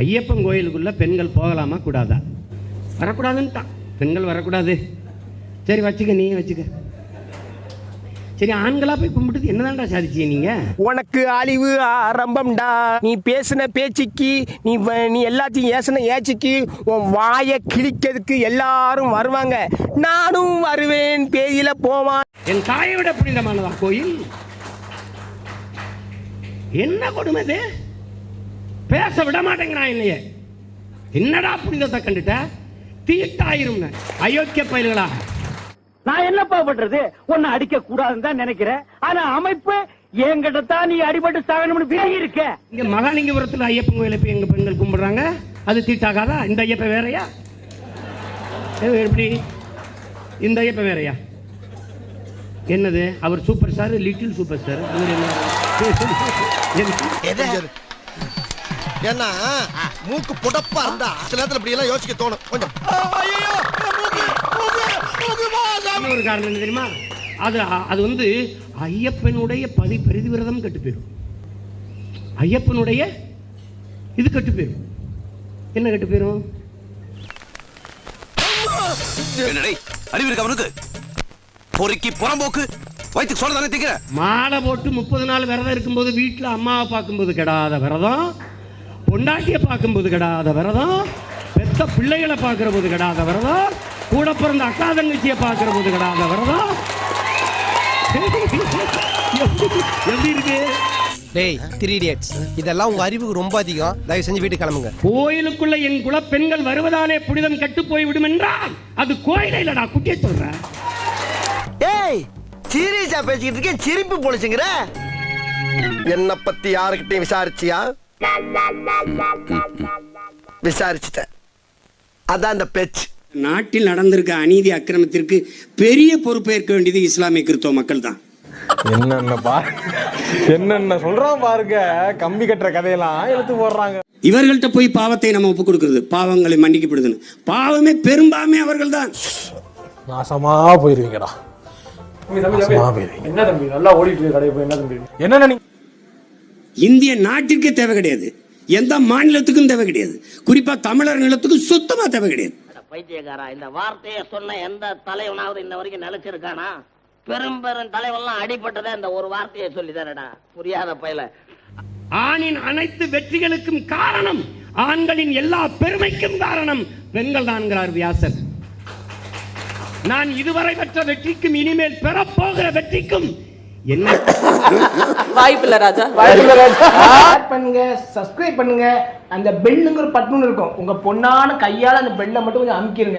ஐயப்பன் கோயிலுக்குள்ள பெண்கள் போகலாமா கூடாதா? வரக்கூடாதுன்ட்டான் பெண்கள் வரக்கூடாது. சரி வச்சுக்க நீ வச்சுக்க. சரி ஆண்களா போய் கும்பிட்டு என்னதான்டா சாதிச்சீங்க நீங்க? உனக்கு அழிவு ஆரம்பம்டா. நீ பேசின பேச்சுக்கு நீ நீ எல்லாத்தையும் ஏசின ஏச்சுக்கு உன் வாயை கிழிக்கிறதுக்கு எல்லாரும் வருவாங்க. நானும் வருவேன் பேயில போவான். என் தாயை விட புனிதமானதா கோயில்? என்ன கொடுமை பேச விட மாட்டேங்கிறான் என்னைய. என்னடா புனிதத்தை கண்டுட்ட? தீட்டாயிரும் அயோக்கிய பயல்களா நான் என்னப்பா பண்றது உன்னை அடிக்க கூடாதுன்னு தான் நினைக்கிறேன். ஆனா அமைப்பு என்கிட்ட தான் நீ அடிபட்டு சாகணும்னு விலகி இருக்க. இங்க மகாலிங்கபுரத்தில் ஐயப்பன் கோயிலை போய் எங்க பெண்கள் கும்பிடுறாங்க? அது தீட்டாகாதா? இந்த ஐயப்பன் வேறயா? எப்படி? இந்த ஐயப்பன் வேறயா? என்னது? அவர் super star? Little super star? என்ன? ஏன்னா மூக்கு புடப்பா இருந்தா சில நேரத்துல இப்படி எல்லாம் யோசிக்க தோணும். கொஞ்சம். இன்னொரு காரணம் என்ன தெரியுமா? அது அது வந்து ஐயப்பனுடைய பதி பிரதிவிரதம் கெட்டு போயிடும். ஐயப்பனுடைய இது கெட்டு போயிடும். என்ன கெட்டு போயிடும் அறிவு இருக்கு அவனுக்கு? பொறுக்கி புறம்போக்கு. வயிற்றுக்கு சொல்ல தானே மாலை போட்டு முப்பது நாள் விரதம் இருக்கும்போது வீட்டில் அம்மாவை பார்க்கும்போது கெடாத விரதம். பொண்டாட்டியை பார்க்கும்போது கெடாத விரதம் பெத்த பிள்ளைகளை பார்க்கிற போது கெடாத விரதம் கூட பிறந்த அக்கா தங்கச்சியை பார்க்கிற போது கெடாத விரதம். எப்படி இருக்கு? டேய் த்ரீ இடியட்ஸ் இதெல்லாம் உங்க அறிவுக்கு ரொம்ப அதிகம். தயவு செஞ்சு வீட்டுக்கு கிளம்புங்க. கோயிலுக்குள்ள என் குல பெண்கள் வருவதாலே புனிதம் கெட்டு போய் விடும் என்றால் அது கோயில இல்லடா குட்டியை சொல்றேன். ஏய் சீரியஸா பேசிக்கிட்டு இருக்கேன் சிரிப்பு பொழிச்சுங்கிற என்ன பத்தி யாருக்கிட்டையும் விசாரிச்சியா? விசாரிச்சுட்டேன். அதான் அந்த பேச்சு. நாட்டில் நடந்திருக்க அநீதி அக்கிரமத்திற்கு பெரிய பொறுப்பேற்க வேண்டியது இஸ்லாமிய கிறிஸ்தவ மக்கள் தான் என்னென்ன பா என்னென்ன சொல்றான் பாருங்க. கம்பி கட்டுற கதையெல்லாம் எடுத்து போடுறாங்க. இவர்கள்ட்ட போய் பாவத்தை நம்ம ஒப்புக் கொடுக்கிறது. பாவங்களை மன்னிக்கப்படுதுன்னு. பாவமே பெரும்பாமே அவர்கள் தான் நாசமா போயிருவீங்கடா. நாசமா போயிருவீங்க. என்ன தம்பி? நல்லா ஓடிட்டு கடை போய். என்ன தம்பி? என்ன நினை இந்திய நாட்டிற்கே தேவை கிடையாது. எந்த மாநிலத்துக்கும் தேவை கிடையாது. குறிப்பா தமிழர் நிலத்துக்கும் சுத்தமா தேவை கிடையாது. பைத்தியக்காரா இந்த வார்த்தையை சொன்ன எந்த தலைவனாவது இன்ன வரைக்கும் நிலைச்சிருக்கானா? பெரும் பெரும் தலைவன்லாம் அடிபட்டதே இந்த ஒரு வார்த்தையை சொல்லிதானடா. புரியாத பையல. ஆணின் அனைத்து வெற்றிகளுக்கும் காரணம் ஆண்களின் எல்லா பெருமைக்கும் காரணம் பெண்கள் தான்கிறார் வியாசர். நான் இதுவரை பெற்ற வெற்றிக்கும் இனிமேல் பெறப்போகிற வெற்றிக்கும் என்ன? வாய்ப்பில்லை ராஜா. ஷேர் பண்ணுங்க சப்ஸ்கிரைப் பண்ணுங்க. அந்த பெல்லுங்கிற பட்டுன்னு இருக்கும். உங்க பொண்ணான கையால அந்த பெல்லை மட்டும் கொஞ்சம் அமுக்கிருங்க.